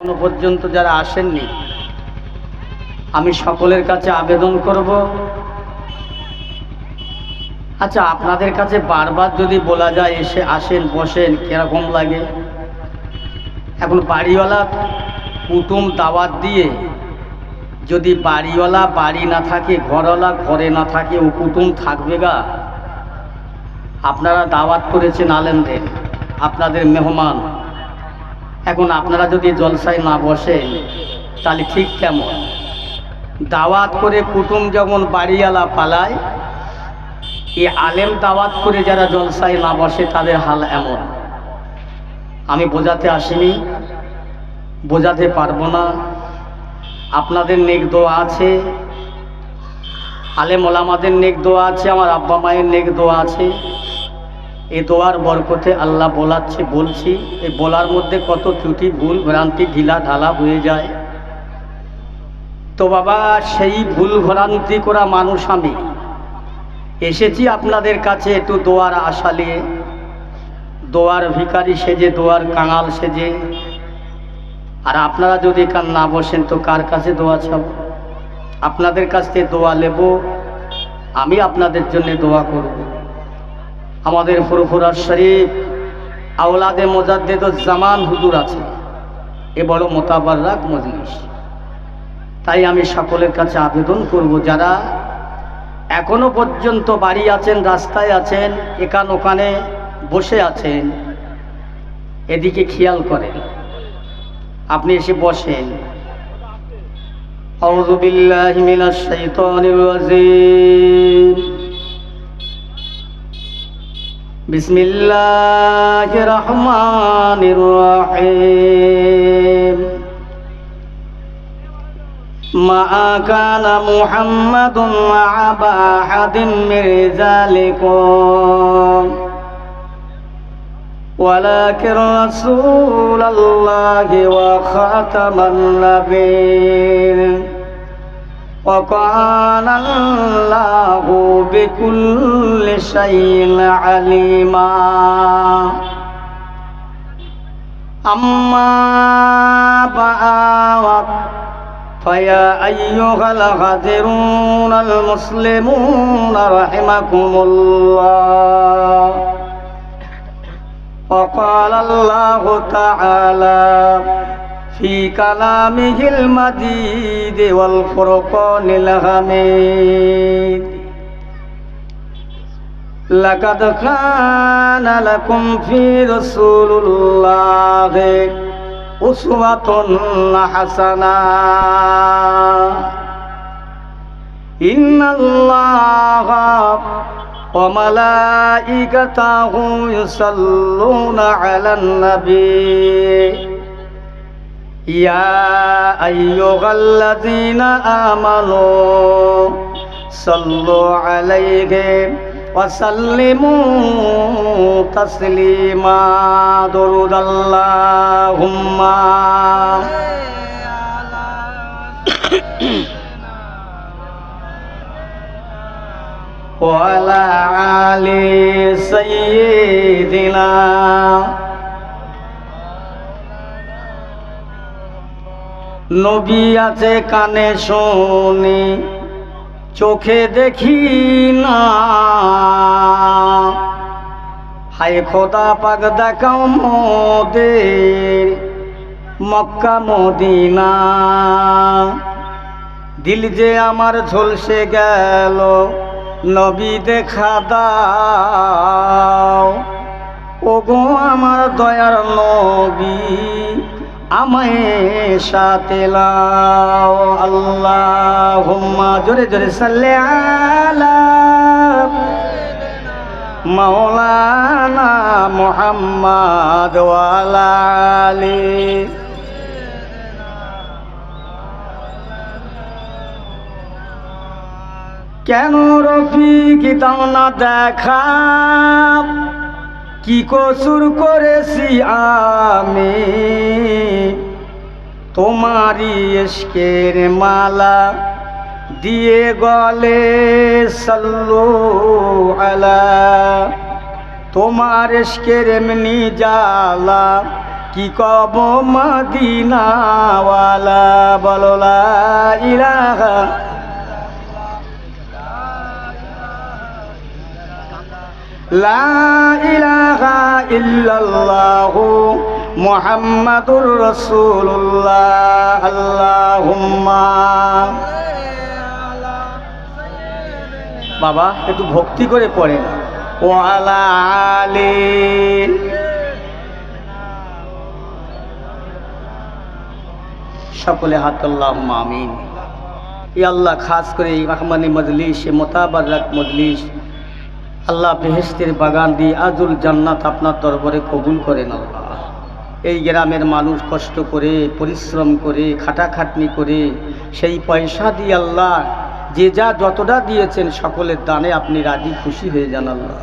এখনও পর্যন্ত যারা আসেননি, আমি সকলের কাছে আবেদন করব। আচ্ছা আপনাদের কাছে বারবার যদি বলা যায় এসে আসেন, বসেন, কীরকম লাগে? এখন বাড়িওয়ালা কুটুম দাওয়াত দিয়ে যদি বাড়িওয়ালা বাড়ি না থাকে, ঘরওয়ালা ঘরে না থাকে, ও কুটুম থাকবে গা? আপনারা দাওয়াত করেছেন আলেমদের, আপনাদের মেহমান। এখন আপনারা যদি জলসায় না বসেন, তাহলে ঠিক কেমন? দাওয়াত করে কুটুম যেমন বাড়িওয়ালা পালায়, এই আলেম দাওয়াত করে যারা জলসায় না বসে, তাদের হাল এমন। আমি বোঝাতে আসিনি, বোঝাতে পারব না। আপনাদের নেক দোয়া আছে, আলেম ওলামাদের নেক দোয়া আছে, আমার আব্বা মায়ের নেক দোয়া আছে। এই দোয়ার বরকতে আল্লাহ বলাচ্ছে, বলছি, এই বলার মধ্যে কত ত্রুটি, ভুল, ভ্রান্তি, ঢিলা ঢালা হয়ে যায়। তো বাবা, সেই ভুল, ভ্রান্তি করা মানুষ আমি। এসেছি আপনাদের কাছে একটু দোয়ার আশা নিয়ে দোয়ার ভিকারি সেজে, দোয়ার কাঙাল সেজে। আর আপনারা যদি কান না বসেন, তো কার কাছে দোয়া চাব? আপনাদের কাছ থেকে দোয়া নেব আমি আপনাদের জন্য দোয়া করব। আমাদের ফুরফুরার শরীফ আওলাদে মোজাদ্দেদ জামান হুজুর আছে এ বড় মোতাবার রাখ মজলিস তাই আমি সকলের কাছে আবেদন করব যারা এখনো পর্যন্ত বাড়ি আছেন রাস্তায় আছেন এখান ওখানে বসে আছেন এদিকে খেয়াল করেন আপনি এসে বসেন أعوذ بالله من الشيطان الرجيم بسم الله الرحمن الرحيم. ما كان محمد أبا أحد من رجالكم ولكن رسول الله وخاتم النبيين. وكان الله بكل شيء عليما أما بعد فيا أيها الغادرون المسلمون رحمكم الله وقال الله تعالى في كلامه المجيد والفرقان الحميد لقد كان لكم في رسول الله أسوة حسنة إن الله وملائكته يصلون على النبي يا أيها الذين آمنوا صلوا عليه وسلموا تسليما درود اللهم وعلى آل سيدنا নবী আছে কানে শুনি, চোখে দেখি না। হায় খোদা পাক দেখাও মোদের মক্কা মদিনা। দিল যে আমার ঝলসে গেল, নবী দেখা দাও। ওগো আমার দয়ার নবী। আমায় সাথে লাও আল্লাহ জোরে জোরে সাল্লে আলা মাওলানা মুহাম্মদ আলী। কেন রফিক দাও না দেখা? কি কসুর করেছি আমি? তোমারই এসকের মালা দিয়ে গলে সল্লু আলা। তোমার এসকের এমনি জালা কি কব মদিনাওয়ালা? বলো লা ইলাহা লা ইলাহা ইল্লাল্লাহু বাবা, একটু ভক্তি করে পড়েন। ওয়ালা আলী। সকলে হাতাল্লাহ আমিন। ই আল্লাহ, খাস করে এই রহমানি মজলিস মোতাবারক মজলিস। আল্লাহ বেহেস্তের বাগান দিয়ে আজুল জান্নাত আপনার দরবারে কবুল করেন আল্লাহ। এই গ্রামের মানুষ কষ্ট করে, পরিশ্রম করে, খাটাখাটনি করে, সেই পয়সা দিয়ে আল্লাহ যে যা যতটা দিয়েছেন সকলের দানে আপনি রাজি খুশি হয়ে যান আল্লাহ।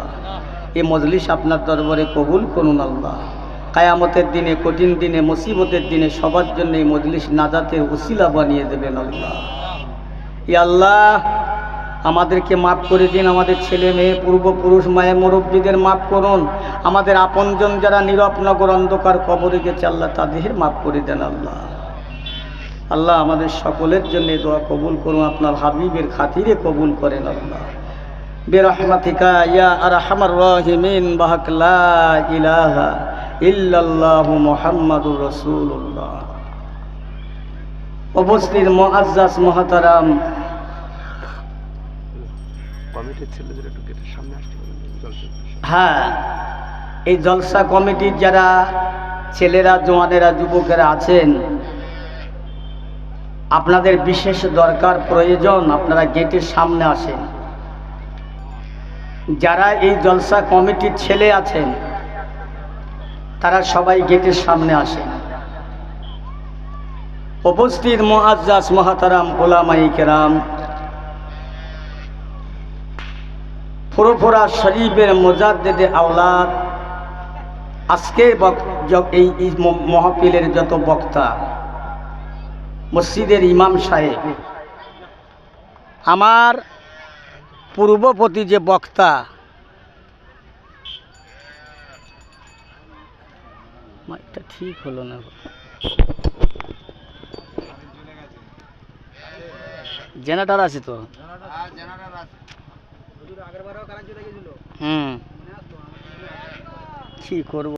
এ মজলিস আপনার দরবারে কবুল করুন আল্লাহ। কায়ামতের দিনে, কঠিন দিনে, মুসিবতের দিনে সবার জন্য এই মজলিস নাজাতের উসিলা বানিয়ে দেবেন আল্লাহ। ই আল্লাহ আমাদেরকে মাফ করে দিন, আমাদের ছেলে মেয়ে, পূর্বপুরুষ মায়ের মুরব্বীদের মাফ করুন। আমাদের আপনজন যারা নীরব নগর অন্ধকার কবরে গেছে, আল্লাহ তাদের মাফ করে দেন আল্লাহ। আল্লাহ আমাদের সকলের জন্য দোয়া কবুল করুন, আপনার হাবিবের খাতিরে কবুল করেন আল্লাহ। বেরহমাতিকা ইয়া ইলাহা উপস্থিত মুআজ্জাজ মুহতারাম হ্যাঁ এই জলসা কমিটির যারা ছেলেরা জোয়ানেরা যুবকেরা আছেন, আপনাদের বিশেষ দরকার, প্রয়োজন, আপনারা গেটের সামনে আসেন। যারা এই জলসা কমিটির ছেলে আছেন, তারা সবাই গেটের সামনে আসেন। উপস্থিত মহাজ্জাস মহাতারাম ওলামাই কেরাম ফুরফুরা শরীফের মোজাদ্দেদে আওলাদ। আজকে বক- য- এই মহাপিলের যত বক্তা, মসজিদের ইমাম সাহেব, আমার পূর্বপতি যে বক্তা ঠিক হলো না। জেনারেটার আছে তো? হুম। কি করব?